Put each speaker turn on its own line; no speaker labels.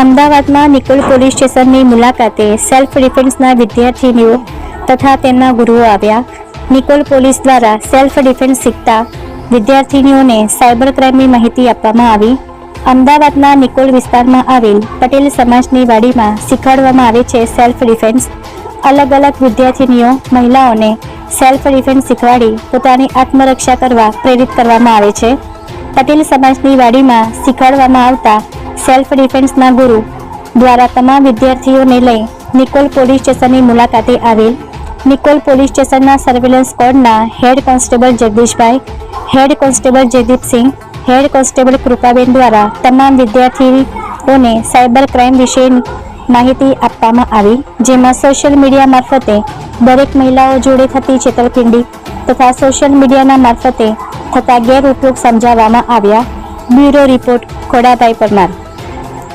અમદાવાદમાં નિકોલ પોલીસ સ્ટેશનની મુલાકાતે સેલ્ફ ડિફેન્સના વિદ્યાર્થીનીઓ તથા તેમના ગુરુઓ આવ્યા. નિકોલ પોલીસ દ્વારા સેલ્ફ ડિફેન્સ શીખતા વિદ્યાર્થીનીઓને સાયબર ક્રાઇમની માહિતી આપવામાં આવી. અમદાવાદના નિકોલ વિસ્તારમાં આવેલ પટેલ સમાજની વાડીમાં શીખવાડવામાં આવે છે સેલ્ફ ડિફેન્સ. અલગ અલગ વિદ્યાર્થીનીઓ, મહિલાઓને સેલ્ફ ડિફેન્સ શીખવાડી પોતાની આત્મરક્ષા કરવા પ્રેરિત કરવામાં આવે છે. પટેલ સમાજની વાડીમાં શીખવાડવામાં આવતા સેલ્ફ ડિફેન્સના ગુરુ દ્વારા તમામ વિદ્યાર્થીઓને લઈ નિકોલ પોલીસ સ્ટેશનની મુલાકાતે આવેલ નિકોલ પોલીસ સ્ટેશનના surveillance સ્કોડના head constable Jagdishbhai head constable Jaydeepsinh head constable Krupaben દ્વારા તમામ વિદ્યાર્થીઓને સાયબર ક્રાઇમ વિશે માહિતી આપવામાં આવી, જેમાં સોશિયલ મીડિયા મારફતે દરેક મહિલાઓ જોડે થતી છેતરપિંડી તથા સોશિયલ મીડિયાના મારફતે થતા ગેરઉપયોગ સમજાવવામાં આવ્યા. Bureau report Khodabhai Parmar.